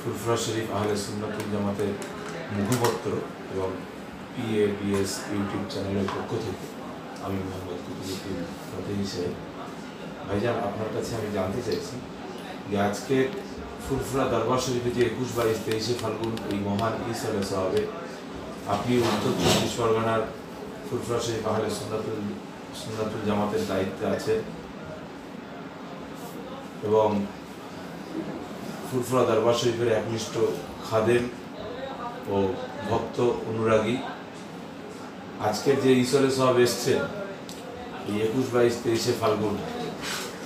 ফুরফুরা শরীফ আহলে সুন্নাতুল জামাতের মুখপত্র এবং পিএবিএস ইউটিউব চ্যানেলের পক্ষ থেকে আমি মোহাম্মদ আপনার কাছে আমি জানতে চাইছি যে আজকে ফুরফুরা দরবার শরীফে যে একুশ বাইশ তেইশে ফাল্গুন এই মহান ইসালে সাহাবে আপনি উত্তর চব্বিশ পরগনার ফুরফুরা শরীফ, আহলে সুন্নাতুল সুন্নাতুল জামাতের দায়িত্বে আছে এবং ফুরফুরা দরবার শরীফের একনিষ্ঠ খাদেম ও ভক্ত অনুরাগী। আজকের যে ঈশ্বরের সব এসছেন এই একুশ বাইশ তেইশে ফাল্গুন।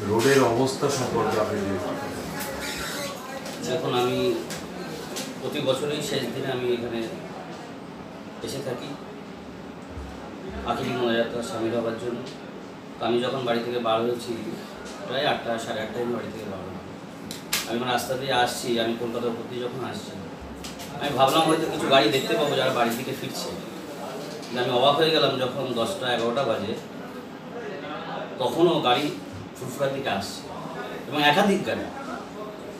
রোডের অবস্থা সম্পর্কে আপনি। এখন আমি প্রতি বছরই শেষ দিনে আমি এখানে এসে থাকি, আখিরি মোনাজাতটা সামিল হওয়ার জন্য। আমি যখন বাড়ি থেকে বার হয়েছি, প্রায় আটটা, সাড়ে আটটায় বাড়ি থেকে বার হলাম। আমি যখন রাস্তা দিয়ে আসছি, আমি কলকাতার দিয়ে যখন আসছি, আমি ভাবলাম হয়তো কিছু গাড়ি দেখতে পাবো যারা বাড়ি থেকে ফিরছে। আমি অবাক হয়ে গেলাম যখন দশটা, এগারোটা বাজে, তখনও গাড়ি ফুরফুরার দিকে আসছে। এবং একাধিক গাড়ি।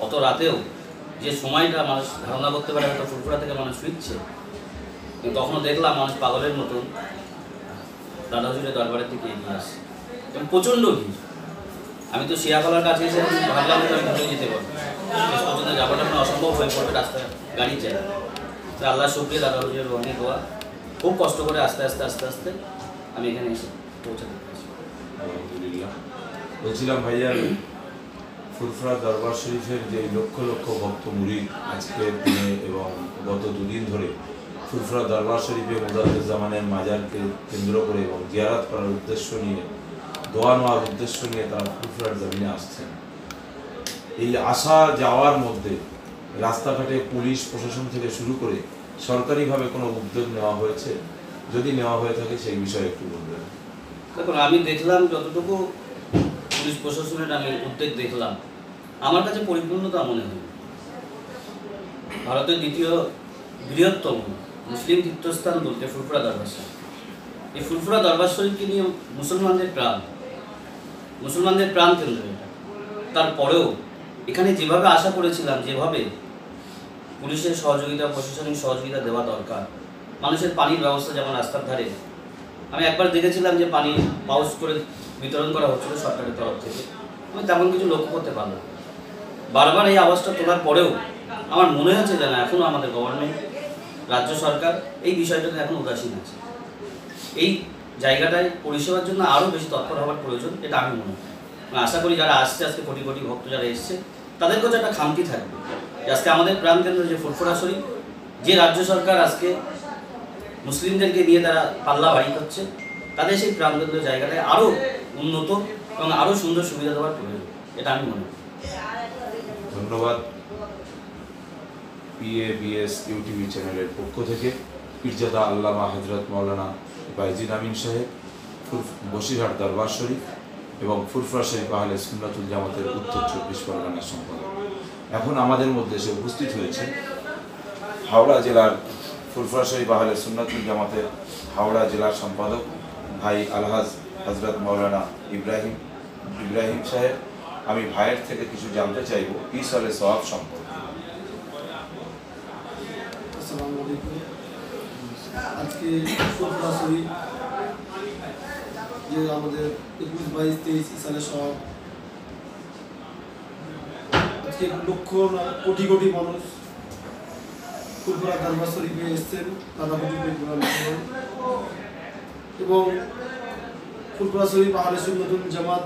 অত রাতেও যে সময়টা মানুষ ধারণা করতে পারে হয়তো ফুরফুরা থেকে মানুষ ফিরছে তখনও দেখলাম মানুষ পাগলের মতন দাদা হুজুরের দরবারের দিকে এগিয়ে আসছে। এবং প্রচণ্ড ভিড়। আমি তো শিয়াকলার কাছে এসে ভাবলাম যে আমি ঘুরে যেতে পারব। পর্যন্ত যাওয়াটা আমার অসম্ভব হয়ে পড়বে রাস্তায় গাড়ি চাই তো আল্লাহ শুক্রিয়া, দাদা হুজুরের অনেক দোয়া। খুব কষ্ট করে আস্তে আস্তে আস্তে আস্তে আমি এখানে এসে পৌঁছাতে পেরেছি। বলছিলাম ভাইজান ফুরফুরা দরবার শরীফের যে লক্ষ লক্ষ ভক্ত মুরিদ আজকের দিনে এবং গত দুদিন ধরে ফুরফুরা দরবার শরীফে জামানের মাজারকে কেন্দ্র করে এবং জিয়ারাত করার উদ্দেশ্য নিয়ে, দোয়া নেওয়ার উদ্দেশ্য নিয়ে তারা ফুরফুরার জমিনে আসছেন। এই আসা যাওয়ার মধ্যে রাস্তাঘাটে পুলিশ, প্রশাসন থেকে শুরু করে সরকারিভাবে কোনো উদ্যোগ নেওয়া হয়েছে? যদি নেওয়া হয়ে থাকে সেই বিষয়ে একটু বলবেন। দেখুন, আমি দেখলাম যতটুকু পুলিশ, প্রশাসনের আমি উদ্যোগ দেখলাম আমার কাছে পরিপূর্ণতা মনে হয়। ভারতের দ্বিতীয় বৃহত্তম মুসলিম তীর্থস্থান বলতে ফুরফুরা দরবার শরীফ। এই ফুরফুরা দরবার শরীফকে নিয়ে মুসলমানদের প্রাণ মুসলমানদের প্রাণ কেন্দ্র এটা। তারপরেও এখানে যেভাবে আশা করেছিলাম, যেভাবে পুলিশের সহযোগিতা, প্রশাসনিক সহযোগিতা দেওয়া দরকার, মানুষের পানির ব্যবস্থা যেমন রাস্তার ধারে। আমি একবার দেখেছিলাম যে পানি পাউচ করে বিতরণ করা হচ্ছিল সরকারের তরফ থেকে। আমি তেমন কিছু লক্ষ্য করতে পারলাম। বারবার এই আওয়াজটা তোলার পরেও আমার মনে হচ্ছে যে না এখনও আমাদের গভর্নমেন্ট রাজ্য সরকার এই বিষয়টাতে এখন উদাসীন আছে। এই জায়গাটায় পরিষেবার জন্য আরও বেশি তৎপর হওয়ার প্রয়োজন, এটা আমি মনে করি। আশা করি যারা আসছে, আজকে কোটি কোটি ভক্ত যারা এসছে, তাদের কাছে একটা খামতি থাকবে আজকে আমাদের প্রাণকেন্দ্র যে ফুরফুরা যে রাজ্য সরকার আজকে মুসলিমদেরকে নিয়ে তারা পাল্লা বাড়ি করছে, তাদের সেই প্রাণকেন্দ্র জায়গাটায় আরও উন্নত এবং আরও সুন্দর সুবিধা দেওয়ার প্রয়োজন, এটা আমি মনে করি। ধন্যবাদ পিএবিএস ইউটিভি চ্যানেলের পক্ষ থেকে। পীরজাদা আল্লামা হজরত মৌলানা বাইজিদ আমিন সাহেব বসিরহাট দরবার শরীফ এবং ফুরফুরা শরীফ আহলে সুন্নাতুল জামাতের উত্তর চব্বিশ পরগনার সম্পাদক। এখন আমাদের মধ্যে সে উপস্থিত হয়েছে হাওড়া জেলার ফুরফুরা শরীফ আহলে সুন্নাতুল জামাতের হাওড়া জেলার সম্পাদক ভাই আলহাজ হজরত মৌলানা ইব্রাহিম ইব্রাহিম সাহেব। আমি ভাইয়ের থেকে কিছু জানতে চাইব। ইসলে সওয়াব সম্পর্কে। আজকে সরাসরি যে আমাদের একুশ বাইশ তেইশ সালে সব আজকে লক্ষ না, কোটি কোটি মানুষ ফুলপুরা দরবার শরীফে এসছেন দাদা এবং ফুলপুরা শরীফ আহলে সুন্নতুল জামাত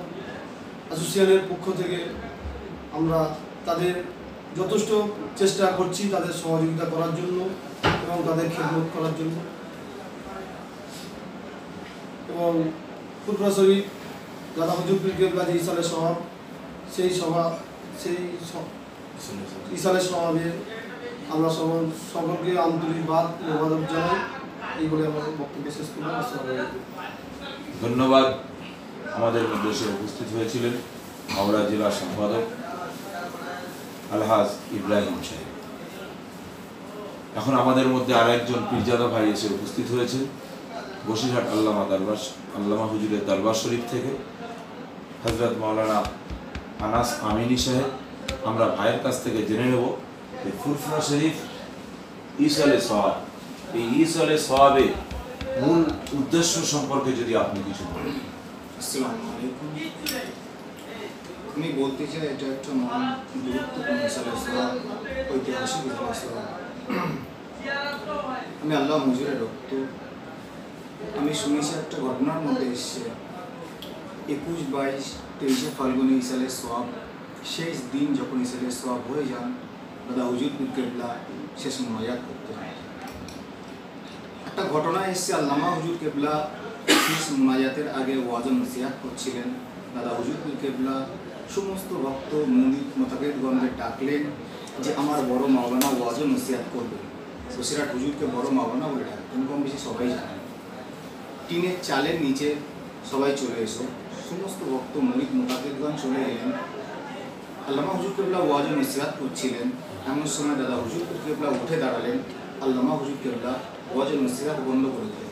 অ্যাসোসিয়েশনের পক্ষ থেকে আমরা তাদের যথেষ্ট চেষ্টা করছি তাদের সহযোগিতা করার জন্য এবং তাদের খেদমত করার জন্য। এবং ফুটবল শরীফ দাদা হুজুর যে ইসালের সভা, সেই সভা, সেই ইসালের সভাবে আমরা সবাই সকলকে আন্তরিকবাদ অভিবাদন জানাই। এই বলে আমার বক্তব্য শেষ করলাম। ধন্যবাদ। আমাদের সে উপস্থিত হয়েছিলেন হাওড়া জেলা সম্পাদক আলহাজ ইব্রাহিম সাহেব। এখন আমাদের মধ্যে আরেকজন পীরজাদা ভাই এসে উপস্থিত হয়েছে, বসিরহাট আল্লামা দরবার আল্লামা হুজুরের দরবার শরীফ থেকে। হজরত মাওলানা আনাস আমিনী সাহেব, আমরা ভাইয়ের কাছ থেকে জেনে নেব যে ফুরফুরা শরীফ ইসলে সওয়াব। এই ইসলে সওয়াবে মূল উদ্দেশ্য সম্পর্কে যদি আপনি কিছু বলেন। আমি বলতে চাই এটা একটা মহান গুরুত্বপূর্ণ ইসলাম ঐতিহাসিক ইসলাম আমি আল্লাহ মজুরের রক্ত। আমি শুনেছি একটা ঘটনার মধ্যে এসছে। একুশ বাইশ তেইশে ফাল্গুনে ইসালের সোয়াব শেষ দিন যখন ইসালের সোয়াব হয়ে যান, দাদা হুজুর কেবলা শেষ মজাক করতে একটা ঘটনা এসছে, আল্লামা হুজুর কেবলা শেষ মোনাজাতের আগে ওয়াজন নসিহাত করছিলেন। দাদা হুজুর কেবলা, সমস্ত ভক্ত মন্দির মোতাবেদগণকে ডাকলেন যে আমার বড় মাওলানা ওয়াজন নসিহাত করবেন। বসিরহাট হুজুরকে বড় মাওলানা বলে ডাকতেন কম বেশি সবাই জানেন। টিনের চালের নিচে সবাই চলে এসো। সমস্ত ভক্ত মরিদ মোতাবেদগণ চলে এলেন। আল্লামা হুজুর কেবলা ওয়াজন নসিহাত করছিলেন। এমন সময় দাদা হুজুর কেবলা উঠে দাঁড়ালেন। আল্লামা হুজুর কেবলা ওয়াজন নসিহাত বন্ধ করে দিলেন।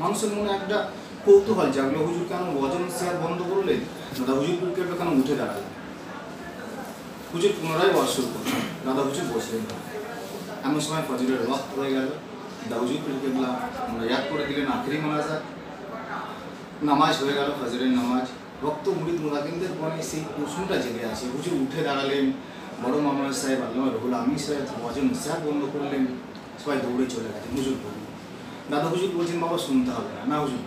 মানুষের মনে একটা কৌতূহল জাগলো, হুজুর কেন ওয়াজন নসিহাত বন্ধ করলেন? দাদা হুজুর কেবলা কেন উঠে দাঁড়ালেন? হুজুর পুনরায় ওয়াজ শুরু করলেন, দাদা হুজুর বসলেন। এমন সময় ফজরের রক্ত হয়ে গেল। দাদা হুজুর কেবলা আমরা ইয়াদ করে দিলেন আখেরি মোনাজাত। নামাজ হয়ে গেল ফজরের নামাজ। ভক্ত মুরিদ মুরাকিনদের পরে সেই প্রশ্নটা জেগে আছে। হুজুর উঠে দাঁড়ালেন। বড় মামার সাহেব আল্লাহ রহুল আমি সাহেব ওয়াজন নসিহাত বন্ধ করলেন। সবাই দৌড়ে চলে গেছে। হুজুর বললেন দাদা হুজুর বলছেন, বাবা, শুনতে হবে না। না, হুজুর।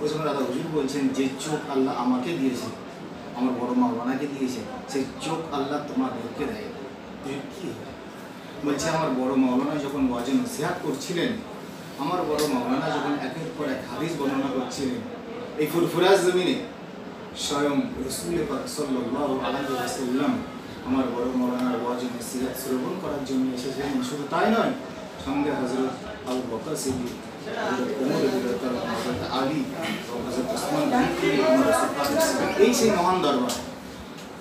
ওই সময় দাদা হুজুর বলছেন, যে চোখ আল্লাহ আমাকে দিয়েছে, আমার বড় মা বানাকে দিয়েছে সেই চোখ আল্লাহ তোমার তোমাদেরকে দেয় কি? বলছে, আমার বড় মাওলানা যখন ওয়াজন নসিহাত করছিলেন, আমার বড় মাওলানা যখন একের পর এক হাদিস বর্ণনা করছিলেন, এই ফুরফুরাজ জমিনে স্বয়ং রসুল আলাইহি ওয়াসাল্লাম আমার বড় মাওলানার ওয়াজন নসিহাত শ্রবণ করার জন্য এসেছিলেন। শুধু তাই নয়, সঙ্গে হযরত আবু বকর সিদ্দিক আলী এই সেই মহান দরবার।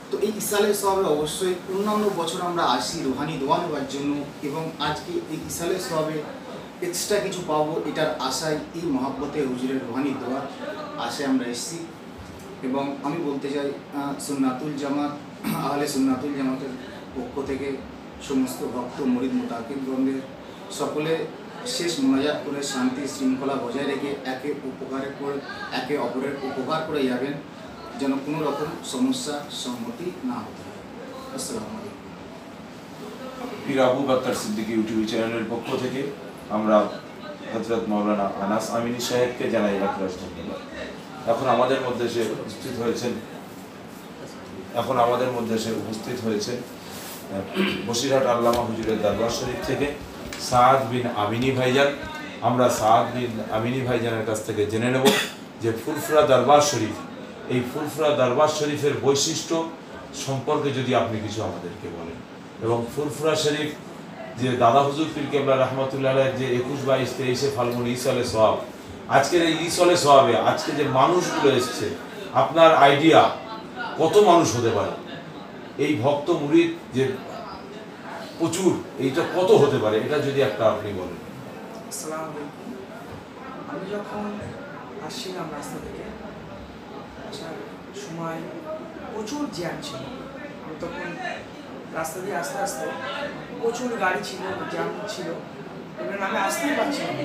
তো এই ইসালের সবে অবশ্যই অন্যান্য বছর আমরা আসি রুহানি দোয়া নেওয়ার জন্য এবং আজকে এই ইসালের সবে এক্সট্রা কিছু পাবো এটার আশায় এই মহাব্বতে হুজুরের রুহানি দোয়া আশায় আমরা এসেছি। এবং আমি বলতে চাই সুন্নাতুল জামাত, আহলে সুন্নাতুল জামাতের পক্ষ থেকে সমস্ত ভক্ত, মরিদ মোতাকিবগণদের সকলে শেষ মোনাজাত করে শান্তি শৃঙ্খলা বজায় রেখে একে উপকারের করে একে অপরের উপকার করে যাবেন যেন কোনো রকম সমস্যা সম্মতি না হতে পীর। আবু বাক্তার সিদ্দিকী ইউটিউব চ্যানেলের পক্ষ থেকে আমরা হজরত মৌলানা আনাস আমিনী সাহেবকে জানাই লাখরাজ ধন্যবাদ। এখন আমাদের মধ্যে সে উপস্থিত হয়েছেন, এখন আমাদের মধ্যে সে উপস্থিত হয়েছে বসিরহাট আল্লামা হুজুরের দরবার শরীফ থেকে। সাদ বিন আমিনী ভাইজান। আমরা সাদ বিন আমিনী ভাইজানের কাছ থেকে জেনে নেব যে ফুরফুরা দরবার শরীফ, এই ফুরফুরা দরবার শরীফের বৈশিষ্ট্য সম্পর্কে যদি আপনি কিছু আমাদেরকে বলেন। এবং ফুরফুরা শরীফ, যে দাদা হুজুর পীর কেবলা রহমতুল্লাহ যে একুশ, বাইশ, তেইশে ফাল্গুন ইসলে সোয়াব আজকের এই ইসলে সোয়াবে আজকে যে মানুষগুলো এসছে, আপনার আইডিয়া কত মানুষ হতে পারে? এই ভক্ত মুরিদ যে প্রচুর। এইটা কত হতে পারে? এটা যদি একটা আপনি বলেন। আমি যখন আসছিলাম রাস্তা থেকে, আসার সময় প্রচুর জ্যাম ছিল। তখন রাস্তা দিয়ে আস্তে আস্তে প্রচুর গাড়ি ছিল, জ্যাম ছিল। এবার আমি আসতেই পারছিলাম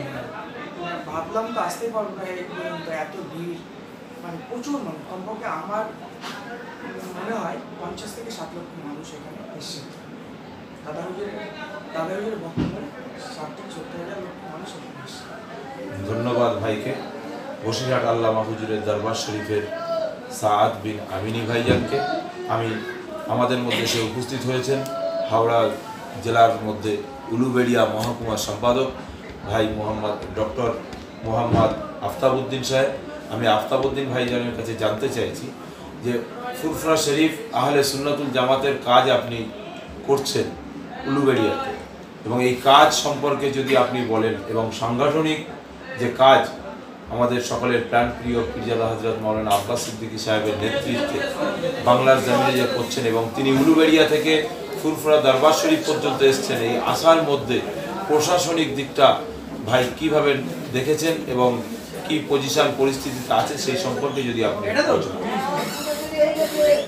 ভাবলাম তো আসতেই পারব না, এই পর্যন্ত এত ভিড়। মানে প্রচুর মানুষ। কমপক্ষে আমার মনে হয় পঞ্চাশ থেকে ষাট লক্ষ মানুষ এখানে এসছে। ধন্যবাদ ভাইকে। বসিরহাট আল্লামা হুজুরের দরবার শরীফের সাদ বিন আমিনী ভাইজানকে। আমি আমাদের মধ্যে সে উপস্থিত হয়েছেন, হাওড়া জেলার মধ্যে উলুবেড়িয়া মহকুমার সম্পাদক ভাই মোহাম্মদ, ডক্টর মোহাম্মদ আফতাবউদ্দিন সাহেব। আমি আফতাবউদ্দিন ভাইজানের কাছে জানতে চাইছি যে ফুরফুরা শরীফ আহলে সুন্নাতুল জামাতের কাজ আপনি করছেন। উলুবেড়িয়াতে। এবং এই কাজ সম্পর্কে যদি আপনি বলেন এবং সাংগঠনিক যে কাজ আমাদের সকলের প্রাণ প্রিয় পিরজাদা হজরত মৌলানা আব্বাস সিদ্দিকী সাহেবের নেতৃত্বে বাংলার জমিনে যে করছেন এবং তিনি উলুবেড়িয়া থেকে ফুরফুরা দরবার শরীফ পর্যন্ত এসছেন, এই আসার মধ্যে প্রশাসনিক দিকটা ভাই কীভাবে দেখেছেন এবং কি পজিশন পরিস্থিতিতে আছে সেই সম্পর্কে যদি আপনি একটু আলোচনা করেন।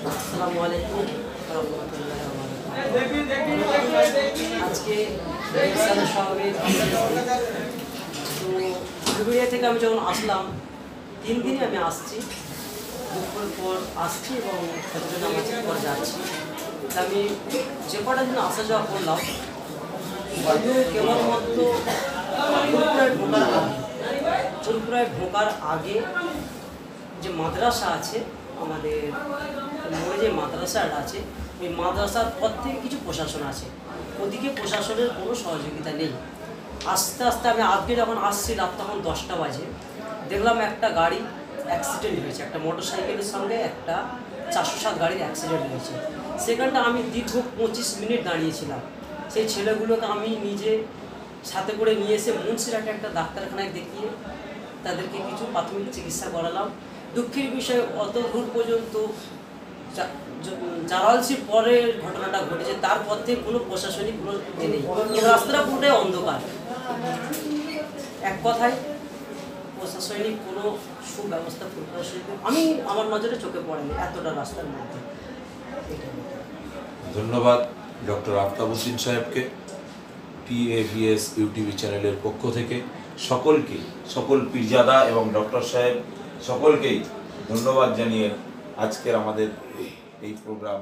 আসসালামু আলাইকুম রহমতুল্লাহ আজকে থেকে আমি যখন আসলাম, তিন দিনই আমি আসছি। দুপুরের পর আসছি এবং ফজরের নামাজের পর যাচ্ছি। আমি যে কটা দিন আসা যাওয়া করলাম কেবলমাত্র ঢোকার ঢোকার আগে যে মাদ্রাসা আছে আমাদের মোড়ে যে মাদ্রাসাটা আছে, ওই মাদ্রাসার পর থেকে কিছু প্রশাসন আছে। ওদিকে প্রশাসনের কোনো সহযোগিতা নেই। আস্তে আস্তে আমি আজকে যখন আসছি, রাত তখন দশটা বাজে, দেখলাম একটা গাড়ি অ্যাক্সিডেন্ট হয়েছে। একটা মোটর সাইকেলের সঙ্গে একটা চারশো সাত গাড়ির অ্যাক্সিডেন্ট হয়েছে। সেখানটা আমি দীর্ঘ পঁচিশ মিনিট দাঁড়িয়েছিলাম। সেই ছেলেগুলোকে আমি নিজে সাথে করে নিয়ে এসে মুন্সিরাটে একটা ডাক্তারখানায় দেখিয়ে তাদেরকে কিছু প্রাথমিক চিকিৎসা করালাম। দুঃখের বিষয়, অত পর্যন্ত জালালসির পরের ঘটনাটা ঘটেছে, তারপর থেকে কোনো প্রশাসনিক কোনো নেই। রাস্তাটা পুরোটাই অন্ধকার। এক কথায়, প্রশাসনিক কোনো সুব্যবস্থা শিল্পে আমি আমার নজরে চোখে পড়েনি এতটা রাস্তার মধ্যে। ধন্যবাদ ডক্টর আফতাব আফতাবুদ্দিন সাহেবকে টিএবিএস ইউটিভি চ্যানেলের পক্ষ থেকে। সকলকে, সকল পীরজাদা এবং ডক্টর সাহেব সকলকেই ধন্যবাদ জানিয়ে আজকের আমাদের এই প্রোগ্রাম